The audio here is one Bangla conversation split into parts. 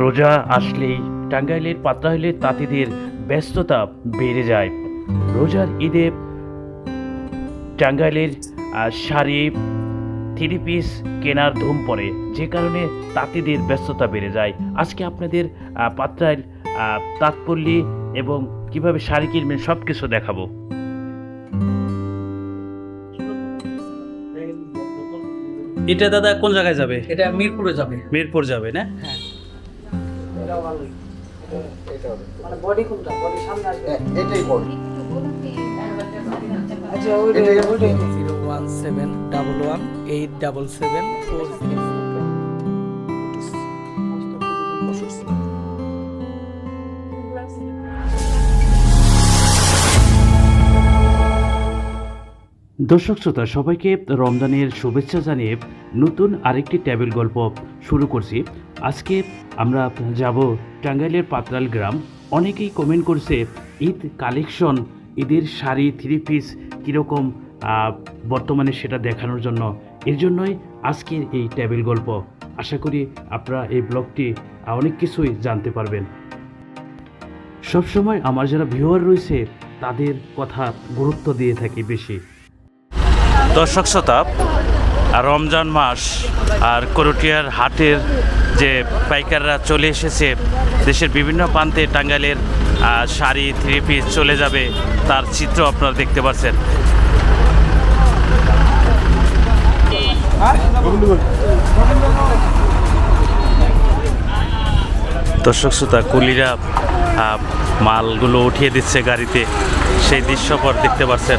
রোজা আসলেই টাঙ্গাইলের পাত্রাইলের তাঁতিদের ব্যস্ততা বেড়ে যায়। রোজার ঈদে টাঙ্গাইলের শাড়ি থ্রি পিস কেনার ধুম পড়ে যে কারণে তাঁতিদের ব্যস্ততা বেড়ে যায়। আজকে আপনাদের পাত্রাইল আহ, তাঁতপল্লী এবং কীভাবে শাড়ি কিনবেন সব কিছু দেখাবো। এটা দাদা কোন জায়গায় যাবে? এটা মিরপুরে যাবে। মিরপুর যাবে না? মানে বডি কোনটা? বডি সামনে আসবে? এটাই বড় আচ্ছা ওই ওইটাই zero one seven double one eight double seven four দর্শক শ্রোতা সবাইকে রমজানের শুভেচ্ছা জানিয়ে নতুন আরেকটি টেবিল গল্প শুরু করছি। আজকে আমরা যাব টাঙ্গাইলের পাতরাল গ্রাম। অনেকেই কমেন্ট করছে, ঈদ কালেকশন ঈদের শাড়ি থ্রি পিস কীরকম বর্তমানে সেটা দেখানোর জন্য? এর জন্যই আজকের এই টেবিল গল্প। আশা করি আপনারা এই ব্লগটি অনেক কিছুই জানতে পারবেন। সবসময় আমার যারা ভিউয়ার রয়েছে, তাদের কথা গুরুত্ব দিয়ে থাকি বেশি। দর্শক আর রমজান মাস আর করটিয়ার হাটের যে পাইকাররা চলে এসেছে, দেশের বিভিন্ন প্রান্তে টাঙ্গাইলের শাড়ি থ্রি পিস চলে যাবে, তার চিত্র আপনারা দেখতে পাচ্ছেন। দর্শক শ্রোতা, কুলিরা মালগুলো উঠিয়ে দিচ্ছে গাড়িতে, সেই দৃশ্যপট দেখতে পাচ্ছেন।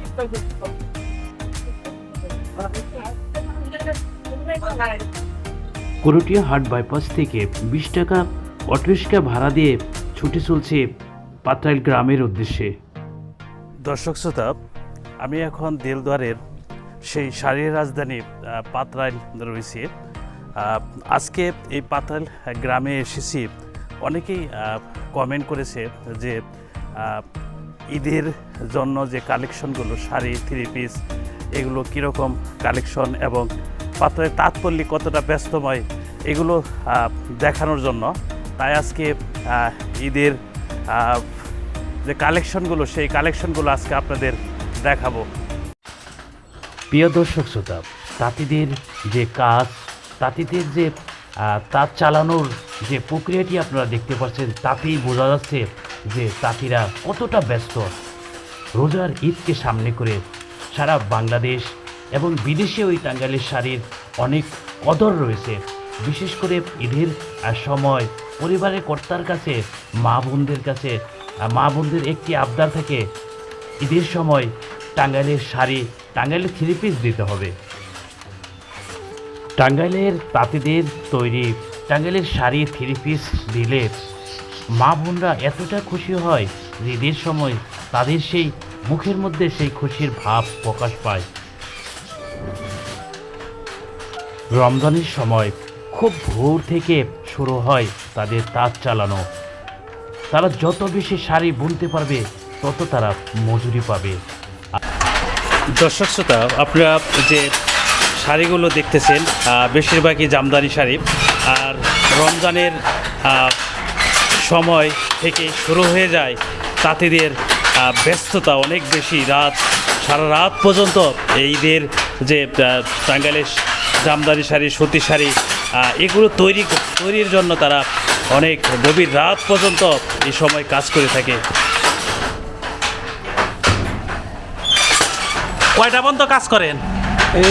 করটিয়া হাট বাইপাস থেকে বিশ টাকা অটোরিক্সা ভাড়া দিয়ে ছুটে চলছে পাত্রাইল গ্রামের উদ্দেশ্যে। দর্শক শ্রোতা, আমি এখন দেলদুয়ারের সেই শাড়ির রাজধানী পাত্রাইল রয়েছে। আজকে এই পাত্রাইল গ্রামে এসেছি। অনেকেই কমেন্ট করেছে যে ঈদের জন্য যে কালেকশনগুলো, শাড়ি থ্রি পিস এগুলো কীরকম কালেকশন এবং পাত্রের তাৎপল্য কতটা ব্যস্তময়, এগুলো দেখানোর জন্য। তাই আজকে ঈদের যে কালেকশনগুলো, সেই কালেকশনগুলো আজকে আপনাদের দেখাবো। প্রিয় দর্শক শ্রোতা, তাঁতিদের যে কাজ, তাঁতিদের যে তাঁত চালানোর যে প্রক্রিয়াটি আপনারা দেখতে পাচ্ছেন, তাতেই বোঝা যাচ্ছে যে তাঁতিরা কতটা ব্যস্ত, রোজার ঈদকে সামনে করে সারা বাংলাদেশ এবং বিদেশে ওই টাঙ্গাইলের শাড়ির অনেক কদর রয়েছে। বিশেষ করে ঈদের সময় পরিবারের কর্তার কাছে, মা বোনদের কাছে, মা বোনদের একটি আবদার থাকে, ঈদের সময় টাঙ্গাইলের শাড়ি টাঙ্গাইলের থ্রি পিস দিতে হবে। টাঙ্গাইলের তাঁতিদের তৈরি, টাঙ্গাইলের শাড়ি থ্রি পিস দিলে মা বোনরা এতটা খুশি হয় যে ঈদের সময় তাদের সেই মুখের মধ্যে সেই খুশির ভাব প্রকাশ পায়। রমজানের সময় খুব ভোর থেকে শুরু হয় তাদের তাঁত চালানো। তারা যত বেশি শাড়ি বুনতে পারবে, তত তারা মজুরি পাবে। দর্শক শ্রোতা, আপনারা যে শাড়িগুলো দেখতেছেন বেশিরভাগই জামদানি শাড়ি। আর রমজানের সময় থেকে শুরু হয়ে যায়। তাঁতিদের ব্যস্ততা অনেক বেশি। রাত সারা রাত পর্যন্ত এইদের যে আহ, টাঙ্গাইলের জামদানি শাড়ি সুতি শাড়ি এগুলো তৈরি তৈরির জন্য তারা অনেক গভীর রাত পর্যন্ত এই সময় কাজ করে থাকে। কয়টা পর্যন্ত কাজ করেন? এই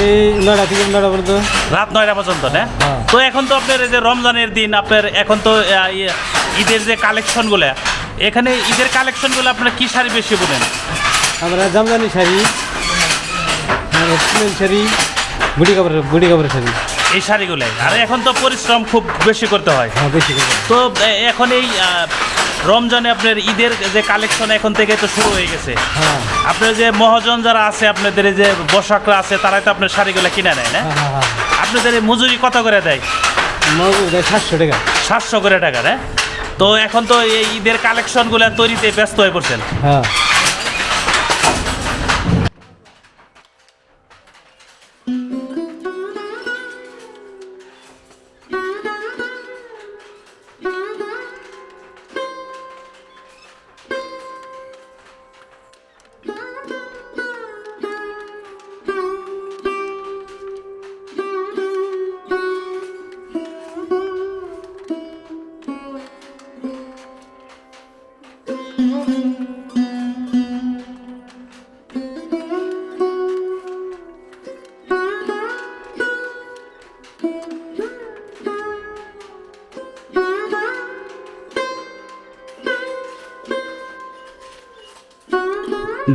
নয়টা থেকে নয়টা পর্যন্ত। রাত নয়টা পর্যন্ত না? হ্যাঁ। তো এখন তো আপনার এই যে রমজানের দিন আপনার এখন তো ইয়ে, ঈদের যে কালেকশনগুলো এখানে ঈদের কালেকশনগুলো আপনার কি শাড়ি বেশি বলেন আমরা জামদানি শাড়ি শাড়ি বুড়ি কাপড়ের বুড়ি কাপড়ের শাড়ি। এই শাড়িগুলাই। আর এখন তো পরিশ্রম খুব বেশি করতে হয়। হ্যাঁ বেশি তো এখন এই রমজানে আপনার ঈদের যে কালেকশন এখন থেকে তো শুরু হয়ে গেছে। হ্যাঁ। আপনার যে মহাজন যারা আছে আপনাদের এই যে বসাকরা আছে তারাই তো আপনার শাড়িগুলো কিনে নেয় না? হ্যাঁ হ্যাঁ আপনাদের মজুরি কত করে দেয়? সাতশো টাকা। সাতশো করে টাকা হ্যাঁ তো এখন তো এই ঈদের কালেকশনগুলো তৈরিতে ব্যস্ত হয়ে পড়ছেন। হ্যাঁ।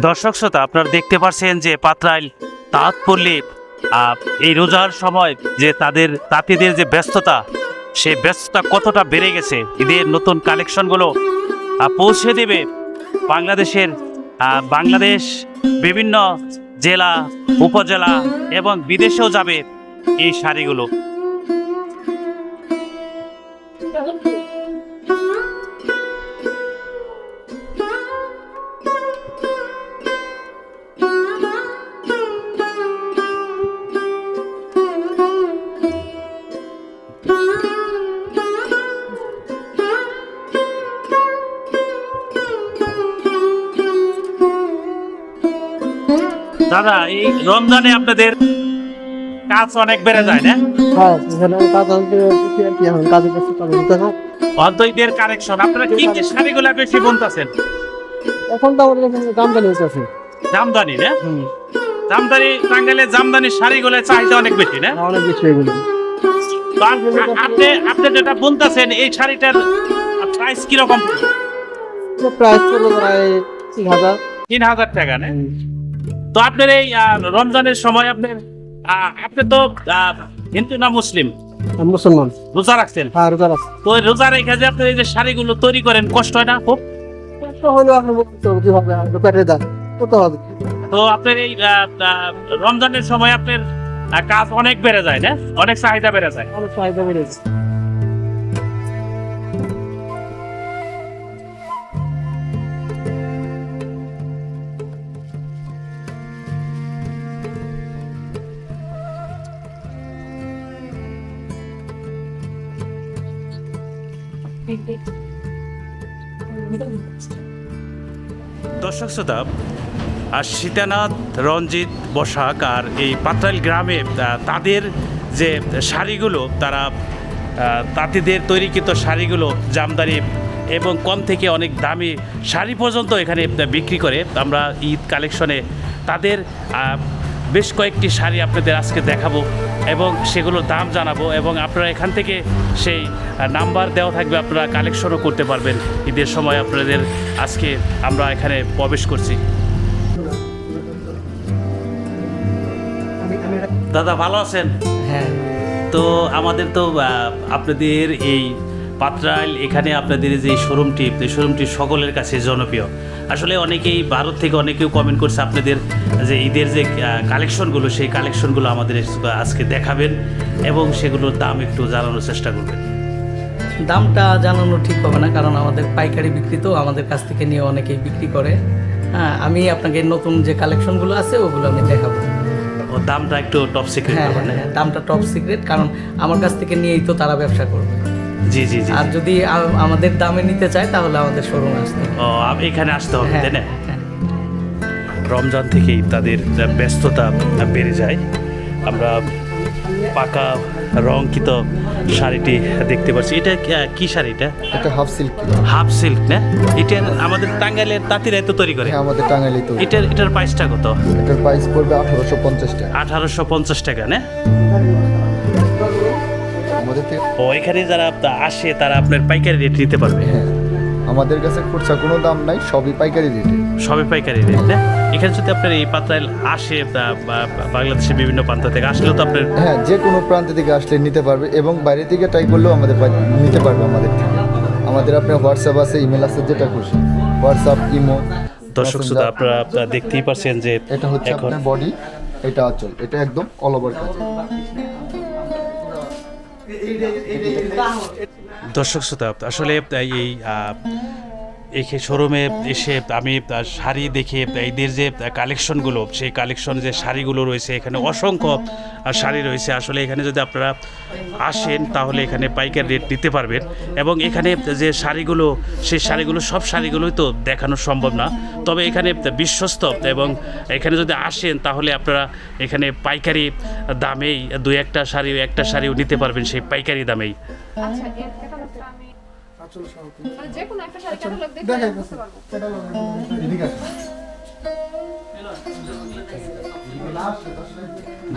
দর্শক শ্রোতা, আপনারা দেখতে পাচ্ছেন যে পাত্রাইল তাঁত পড়লে এই রোজার সময় যে তাদের তাঁতিদের যে ব্যস্ততা, সে ব্যস্ততা কতটা বেড়ে গেছে, ঈদের নতুন কালেকশনগুলো পৌঁছে দেবে বাংলাদেশের বাংলাদেশ বিভিন্ন জেলা, উপজেলা এবং বিদেশেও যাবে এই শাড়িগুলো। দাদা এই রমজানে আপনাদের কাজ অনেক বেড়ে যায় না? হ্যাঁ অদ্বৈতের কালেকশন আপনারা কি কি শাড়িগুলো বেশি বুনতেছেন? এখন তো আমাদের জানি আছে জামদানি না? জামদানি টাঙ্গাইলে জামদানি শাড়িগুলো চাহিদা অনেক বেশি না? অনেক বেশি এগুলো আপনি আপনি যেটা বুনতেছেন এই শাড়িটার প্রাইস কীরকম? প্রাইস পড়ল প্রায় তিন হাজার। তিন হাজার টাকা না? তো আপনার এই রমজানের সময় আপনার আপনি তো হিন্দু না মুসলিম? মুসলমান। রোজা রাখছেন? হ্যাঁ রোজার আছে তো রোজা রেখে যে আপনি এই যে শাড়িগুলো তৈরি করেন কষ্ট হয় না খুব? তো হলো বলতে হবে পেটে হবে। তো আপনার এই রমজানের সময় আপনার কাজ অনেক বেড়ে যায় না? অনেক চাহিদা বেড়ে যায়। অনেক চাহিদা বেড়েছে দর্শক শ্রোতা, আর সীতানাথ, রঞ্জিত, বসাক আর এই পাত্রাইল গ্রামে তাদের যে শাড়িগুলো, তারা তাঁতিদের তৈরিকৃত শাড়িগুলো জামদানি এবং কম থেকে অনেক দামি শাড়ি পর্যন্ত এখানে বিক্রি করে। আমরা ঈদ কালেকশনে তাদের বেশ কয়েকটি শাড়ি আপনাদের আজকে দেখাবো এবং সেগুলোর দাম জানাব এবং আপনারা এখান থেকে সেই নাম্বার দেওয়া থাকবে আপনারা কালেকশনও করতে পারবেন। ঈদের সময় আপনাদের আজকে আমরা এখানে প্রবেশ করছি। দাদা ভালো আছেন? হ্যাঁ। তো আমাদের তো আপনাদের এই পাত্রাইল এখানে আপনাদের যে শোরুমটি এই শোরুমটি সকলের কাছে জনপ্রিয়। আসলে অনেকেই ভারত থেকে অনেকেও কমেন্ট করছে আপনাদের যে ঈদের যে কালেকশনগুলো সেই কালেকশনগুলো আমাদের আজকে দেখাবেন এবং সেগুলোর দাম একটু জানানোর চেষ্টা করবেন। দামটা জানানো ঠিক হবে না কারণ আমাদের পাইকারি বিক্রি তো আমাদের কাছ থেকে নিয়ে অনেকেই বিক্রি করে। হ্যাঁ আমি আপনাকে নতুন যে কালেকশনগুলো আছে ওগুলো আমি দেখাবো। ও দামটা একটু টপ সিক্রেট হ্যাঁ হ্যাঁ, দামটা টপ সিক্রেট কারণ আমার কাছ থেকে নিয়েই তো তারা ব্যবসা করবে। জি জি জি আর যদি আমাদের দামে নিতে চায় তাহলে আমাদের শোরুমে আসতে হবে। ও এখানে আসতে হবে হ্যাঁ তাই না? হ্যাঁ। রমজান থেকেই তাদের ব্যস্ততা বেড়ে যায়। আমরা পাকা রঙকিত শাড়িটি দেখতে পাচ্ছি। এটা কি- শাড়িটা এটা? এটা হাফ সিল্ক হাফ সিল্ক না? এটা আমাদের টাঙ্গাইলের তাঁতিরাই তো তৈরি করে। হ্যাঁ আমাদের টাঙ্গাইলে তো এটার এটার প্রাইসটা কত? এটার প্রাইস পড়বে আঠারোশো পঞ্চাশ টাকা। আঠারোশো পঞ্চাশ টাকা না? আমাদের থেকে ও এখানে যারা আসে তারা আপনার পাইকারি রেট নিতে পারবে। হ্যাঁ আমাদের কাছে খুচরা কোনো দাম নাই সবই পাইকারি রেটে সবই পাইকারি রেট না এখানে যদি আপনার এই পাত্রাইল আসে বাংলাদেশের বিভিন্ন প্রান্ত থেকে আসলেও তো আপনার হ্যাঁ যে কোনো প্রান্ত থেকে আসলে নিতে পারবে এবং বাইরে থেকে ট্রাই করলেও আমাদের নিতে পারবে আমাদের থেকে। আমাদের আপনার হোয়াটসঅ্যাপ আছে ইমেল আছে যেটা খুশি। হোয়াটসঅ্যাপ ইমো দর্শক শ্রোতা আপনারা আপনারা দেখতেই পারছেন যে এটা হচ্ছে আপনার বডি এটা আচল এটা একদম অল ওভার কাজ দর্শক শ্রোতা আসলে এই এই শোরুমে এসে আমি শাড়ি দেখে এদের যে কালেকশনগুলো সেই কালেকশন যে শাড়িগুলো রয়েছে, এখানে অসংখ্য শাড়ি রয়েছে। আসলে এখানে যদি আপনারা আসেন, তাহলে এখানে পাইকার রেট নিতে পারবেন। এবং এখানে যে শাড়িগুলো, সেই শাড়িগুলো, সব শাড়িগুলোই তো দেখানো সম্ভব না। তবে এখানে বিশ্বস্ত এবং এখানে যদি আসেন, তাহলে আপনারা এখানে পাইকারি দামেই দু একটা শাড়ি, একটা শাড়িও নিতে পারবেন সেই পাইকারি দামেই আচ্ছা এর ক্যাটালগটা আমি মানে যে কোনো একটা শাড়ি ক্যাটালগ দেখে বুঝতে পারব।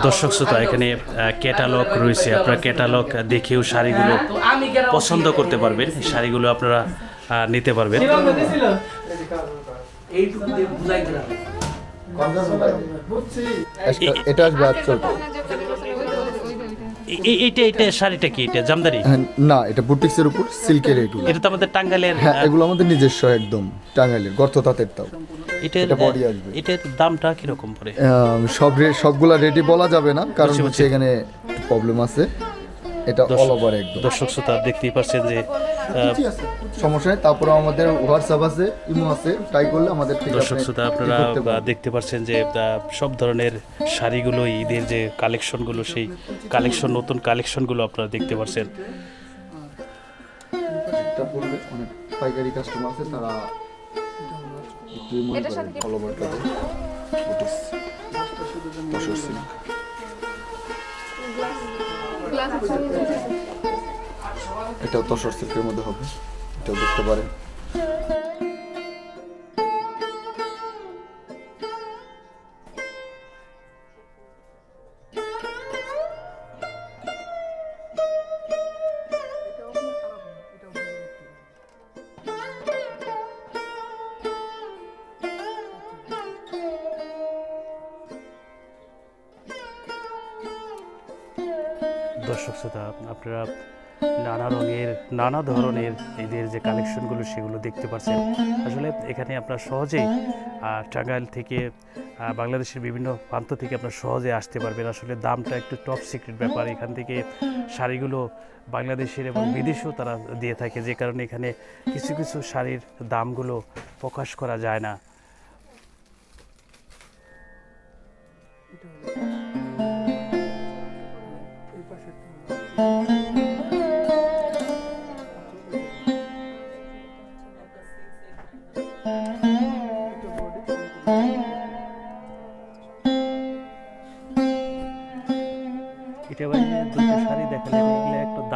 দর্শক শ্রোতা এখানে ক্যাটালগ রয়েছে। আপনারা ক্যাটালগ দেখেও শাড়িগুলো কেন পছন্দ করতে পারবেন। শাড়িগুলো আপনারা নিতে পারবেন। দিলাম। এটা আসবে আচলটা এইটা এটা শাড়িটা কি? এটা জামদারি হ্যাঁ, না এটা বুটিক্সের উপর সিল্কের এগুলো। এটা তো আমাদের টাঙ্গাইলের হ্যাঁ এগুলো আমাদের নিজস্ব একদম টাঙ্গাইলের গর্ত তাঁতের তাও এটা বডি আসবে। এটার দামটা কীরকম পড়ে? সব রে- সবগুলা রেডি বলা যাবে না কারণ হচ্ছে এখানে প্রবলেম আছে। এটা অল ওভার একদম। দর্শক শ্রোতা দেখতেই পাচ্ছেন যে সমস্যা নেই তারপরে আমাদের হোয়াটসঅ্যাপ আছে ইমো আছে ট্রাই করলে আমাদের দর্শক শ্রোতা আপনারা। দেখতে পাচ্ছেন যে সব ধরনের শাড়িগুলো ঈদের যে কালেকশনগুলো সেই কালেকশন নতুন কালেকশনগুলো আপনারা দেখতে পাচ্ছেন অনেক পাইকারি কাস্টমার আছে তারা। গ্লাস এটাও তসর সিল্কের মধ্যে হবে এটাও দেখতে পারেন। নানা ধরনের এদের যে কালেকশনগুলো সেগুলো দেখতে পাচ্ছেন আসলে এখানে আপনার সহজেই টাঙ্গাইল থেকে বাংলাদেশের বিভিন্ন প্রান্ত থেকে আপনার সহজে আসতে পারবেন। আসলে দামটা একটু টপ সিক্রেট ব্যাপার। এখান থেকে শাড়িগুলো বাংলাদেশের এবং বিদেশেও তারা দিয়ে থাকে। যে কারণে এখানে কিছু কিছু শাড়ির দামগুলো প্রকাশ করা যায় না। এটা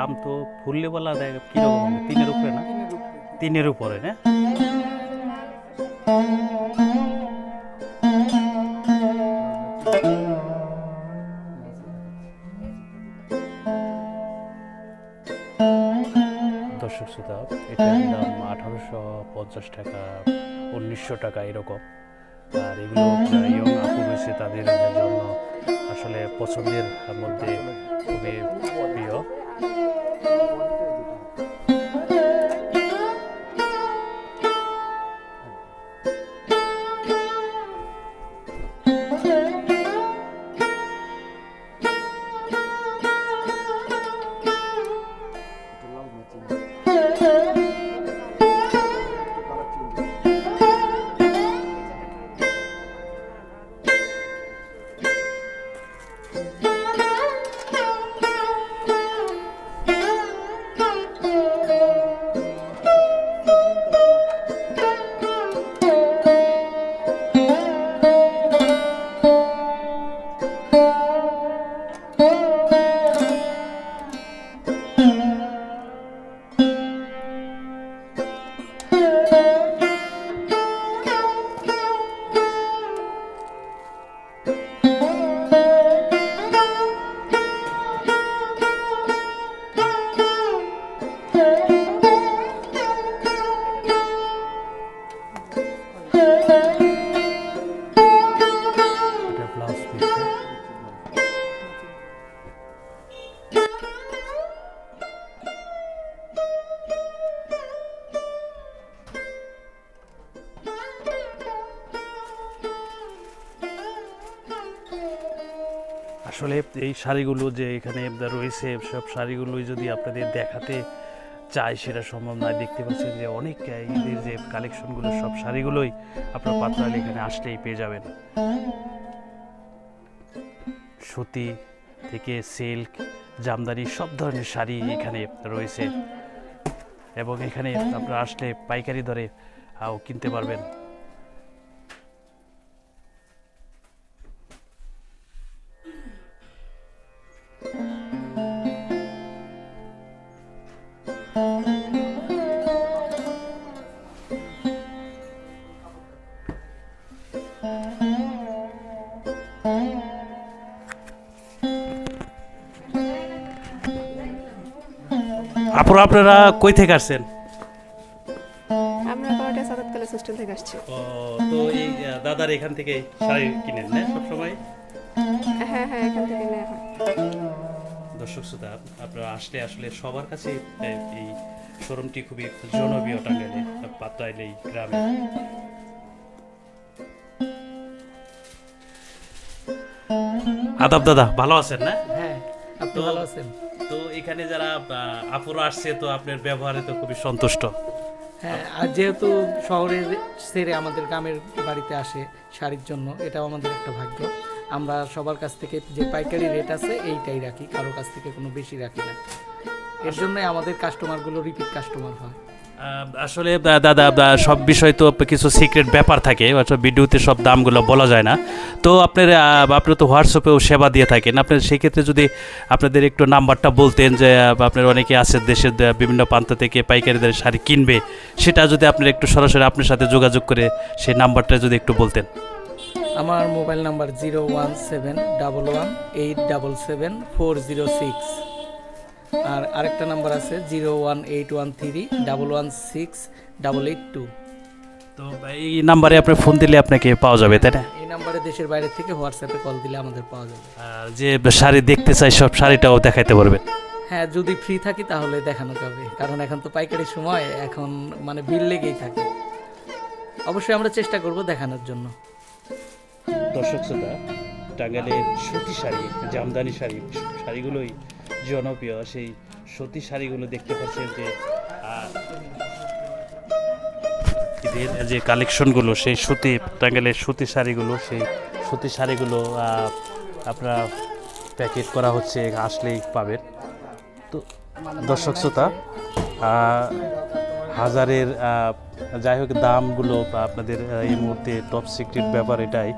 দাম তো ফুললে বলা দেয় কীরকম? তিনের উপরে না? তিনের উপরে না? দর্শক শ্রোতা এটার দাম আঠারোশো পঞ্চাশ টাকা, উনিশশো টাকা এরকম। আর এগুলো ইয়ং আপু রয়েছে তাদের জন্য আসলে পছন্দের মধ্যে খুবই প্রিয়। away. আসলে এই শাড়িগুলো যে এখানে রয়েছে, সব শাড়িগুলোই যদি আপনাদের দেখাতে চাই, সেটা সম্ভব নয়। দেখতে পাচ্ছেন যে অনেক ঈদের যে কালেকশনগুলো সব শাড়িগুলোই আপনার পাত্রাল এখানে আসলেই পেয়ে যাবেন। সুতি থেকে সিল্ক জামদানি, সব ধরনের শাড়ি এখানে রয়েছে। এবং এখানে আপনারা আসলে পাইকারি দরে কিনতে পারবেন। আপুরা আপনারা কই থেকে আসছেন? আমরা কালেজ হোস্টেল থেকে আসছি। ও তো এই দাদার এখান থেকে শাড়ি কিনেন না সবসময়? হ্যাঁ আসলে আসলে সবার কাছে এই শোরুমটি খুবই জনপ্রিয় টাঙ্গাইলে পাত্রাইল এই গ্রামে। আদাব দাদা ভালো আছেন না? হ্যাঁ আপনি তো- ভালো আছেন? তো এখানে যারা আপুরা আসছে তো আপনার ব্যবহারে তো খুবই সন্তুষ্ট। হ্যাঁ আর যেহেতু শহরের ছেড়ে আমাদের গ্রামের বাড়িতে আসে শাড়ির জন্য এটাও আমাদের একটা ভাগ্য। আমরা সবার কাছ থেকে যে পাইকারি রেট আছে এইটাই রাখি কারও কাছ থেকে কোনো বেশি রাখি না। এর জন্যই আমাদের কাস্টমারগুলো রিপিট কাস্টমার হয়। আসলে দাদা সব বিষয় তো কিছু সিক্রেট ব্যাপার থাকে ভিডিওতে সব দামগুলো বলা যায় না। তো আপনার আহ, আপনি তো হোয়াটসঅ্যাপেও সেবা দিয়ে থাকেন। আপনার সেক্ষেত্রে যদি আপনাদের একটু নাম্বারটা বলতেন যে আপনার অনেকে আছে দেশের বিভিন্ন প্রান্ত থেকে পাইকারিদের শাড়ি কিনবে সেটা যদি আপনার একটু সরাসরি আপনার সাথে যোগাযোগ করে সেই নাম্বারটা যদি একটু বলতেন। আমার mobile number zero one seven double one eight double seven four zero six. আর আরেকটা নাম্বার আছে zero one eight one three double one six double eight two. তো এই নাম্বারে আপনি ফোন দিলে আপনাকে পাওয়া যাবে তাই না? এই নাম্বারে দেশের বাইরে থেকে হোয়াটসঅ্যাপে কল দিলে আমাদের পাওয়া যাবে। আর যে শাড়ি দেখতে চাই সব শাড়িটাও দেখাইতে পারবেন হ্যাঁ যদি ফ্রি থাকি তাহলে দেখানো যাবে। কারণ এখন তো পাইকারি সময় এখন মানে ভিড় লেগেই থাকে। অবশ্যই আমরা চেষ্টা করব দেখানোর জন্য। দর্শক শ্রোতা টাঙ্গাইলের সুতি শাড়ি, জামদানি শাড়ি, শাড়িগুলোই জনপ্রিয়। সেই সুতি শাড়িগুলো দেখতে পাচ্ছেন যে ঈদের যে কালেকশনগুলো, সেই সুতি, টাঙ্গাইলের সুতি শাড়িগুলো, সেই সুতি শাড়িগুলো আপনারা প্যাকেট করা হচ্ছে, আসলেই পাবেন। তো দর্শক শ্রোতা হাজারের যাই হোক দামগুলো বা আপনাদের এই মুহূর্তে টপ সিক্রেট ব্যাপার এটাই।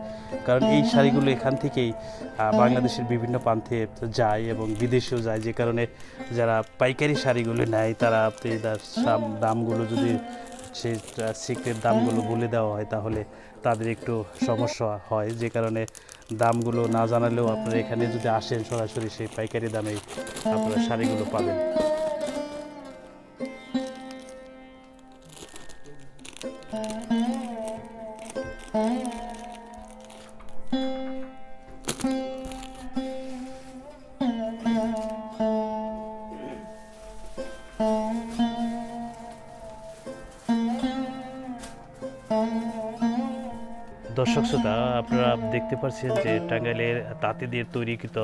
কারণ এই শাড়িগুলো এখান থেকেই বাংলাদেশের বিভিন্ন প্রান্তে যায় এবং বিদেশেও যায়। যে কারণে যারা পাইকারি শাড়িগুলো নেয়, তারা দামগুলো যদি সেই সিক্রেট দামগুলো বলে দেওয়া হয়, তাহলে তাদের একটু সমস্যা হয়। যে কারণে দামগুলো না জানালেও আপনারা এখানে যদি আসেন সরাসরি সেই পাইকারি দামেই আপনারা শাড়িগুলো পাবেন। দর্শক শ্রোতা আপনারা দেখতে পাচ্ছেন যে টাঙ্গাইলের তাঁতিদের তৈরিকৃত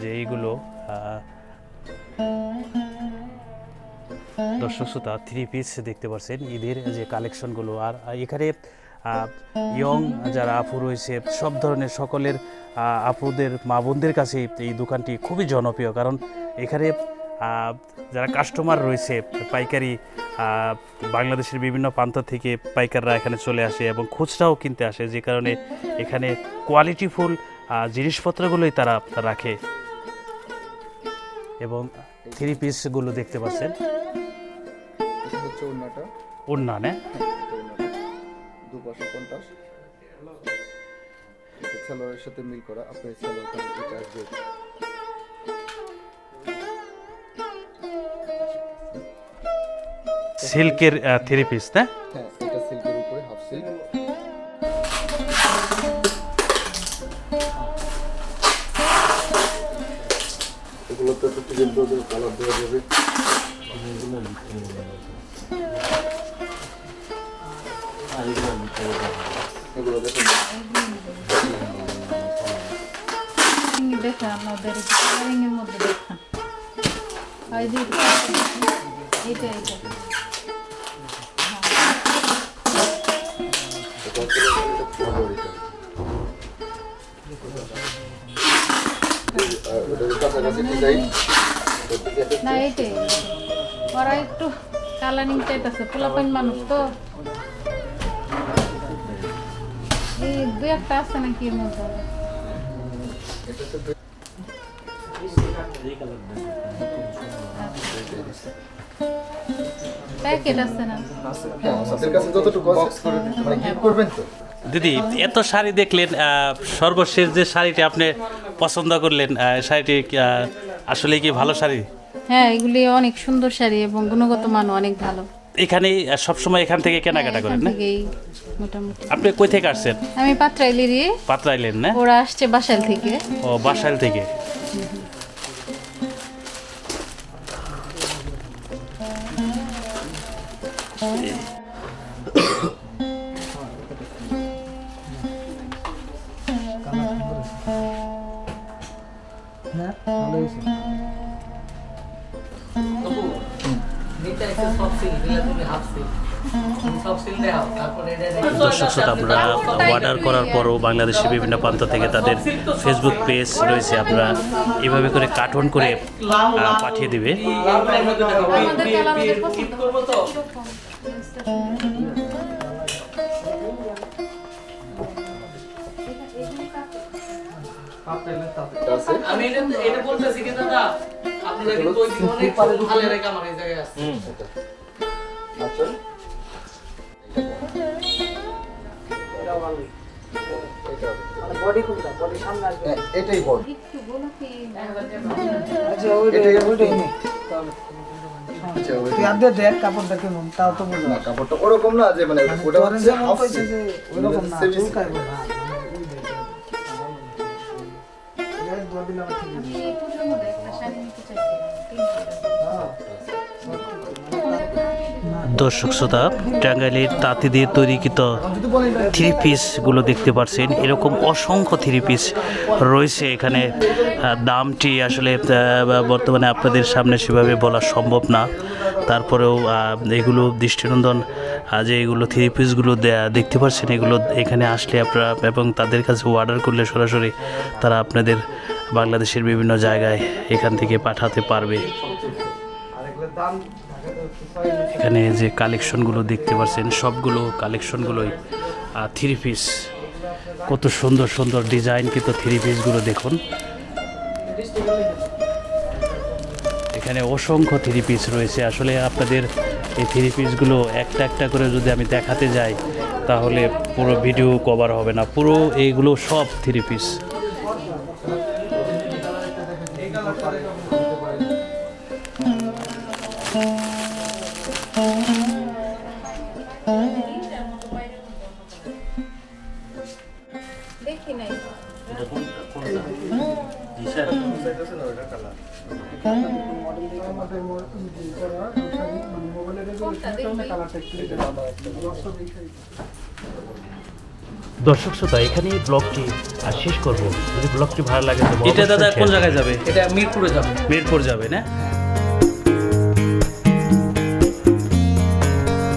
যে এইগুলো দর্শক শ্রোতা থ্রি পিস দেখতে পাচ্ছেন ঈদের যে কালেকশনগুলো আর এখানে ইয়ং যারা আপু রয়েছে, সব ধরনের সকলের আপুদের, মা বোনদের কাছে এই দোকানটি খুবই জনপ্রিয়। কারণ এখানে যারা কাস্টমার রয়েছে, পাইকারি বাংলাদেশের বিভিন্ন প্রান্ত থেকে পাইকাররা এখানে চলে আসে এবং খুচরাও কিনতে আসে। যে কারণে এখানে কোয়ালিটিফুল জিনিসপত্রগুলোই তারা রাখে। এবং থ্রি পিসগুলো দেখতে পাচ্ছেন। হচ্ছে ওড়নাটা ওড়না না। দু পাশে পঞ্চাশ সালোয়ারের সাথে মিল করা। আপনার সালোয়ারটা এটা আসবে সিল্কের থ্রি পিস না হ্যাঁ এটা সিল্কের উপরে হাফ সিল্ক এগুলোতে তো টিকেট কালার দেওয়া যাবে। ওদের কালারিং এর মধ্যে দেখেন এই যে এইটা এইটা না এইটাই ওরা একটু কালারিং চাইতেছে পোলাপাইন মানুষ তো এই দু একটা আছে নাকি এর মধ্যে দিদি এত শাড়ি দেখলেন সর্বশেষ যে শাড়িটি আপনি পছন্দ করলেন শাড়িটি আসলে কি ভালো শাড়ি? হ্যাঁ এগুলি অনেক সুন্দর শাড়ি এবং গুণগত মান অনেক ভালো। এখানেই আহ, সবসময় এখান থেকে কেনাকাটা হ্যাঁ, করেন না? আপনি কই থেকে আসছেন? আমি পাত্রাইলেরই। পাত্রাইলেন না? ওরা আসছে বাসাল থেকে। ও বাসাইল থেকে? দর্শক শ্রোতা আমরা অর্ডার করার পরও বাংলাদেশের বিভিন্ন প্রান্ত থেকে তাদের ফেসবুক পেজ রয়েছে আপনারা এভাবে করে কার্টুন করে পাঠিয়ে দিবে। আমি এটা এটা বলতেছি কি দাদা আপনারা কিন্তু ওই দিকে অনেক ভালো রেখে আমার এই জায়গায় আছে এটাই বলো। আচ্ছা তুই আদে দেখ কাপড়টা কেমন তাও তো বলব কাপড়টা ওরকম না যে মানে ওটা হচ্ছে ওইরকম না। দর্শক শ্রোতা, টাঙ্গাইলের তাঁতি দিয়ে তৈরিকৃত থ্রি পিসগুলো দেখতে পাচ্ছেন এরকম অসংখ্য থ্রি পিস রয়েছে এখানে। দামটি আসলে বর্তমানে আপনাদের সামনে সেভাবে বলা সম্ভব না। তারপরেও এগুলো দৃষ্টিনন্দন যে এগুলো থ্রি পিসগুলো দেখতে পাচ্ছেন এগুলো এখানে আসলে আপনারা এবং তাদের কাছে অর্ডার করলে সরাসরি তারা আপনাদের বাংলাদেশের বিভিন্ন জায়গায় এখান থেকে পাঠাতে পারবে। এখানে যে কালেকশনগুলো দেখতে পাচ্ছেন, সবগুলো কালেকশনগুলোই থ্রি পিস কত সুন্দর সুন্দর ডিজাইন কিন্তু থ্রি পিসগুলো দেখুন। এখানে অসংখ্য থ্রি পিস রয়েছে। আসলে আপনাদের এই থ্রি পিসগুলো একটা একটা করে যদি আমি দেখাতে যাই, তাহলে পুরো ভিডিও কভার হবে না। পুরো এইগুলো সব থ্রি পিস দেখি দর্শক শ্রোতা এখানে ব্লগটি আর শেষ করব। যদি ব্লগটি ভালো লাগে তো এটা দাদা কোন জায়গায় যাবে? এটা মিরপুরে যাবে। মিরপুর যাবে না?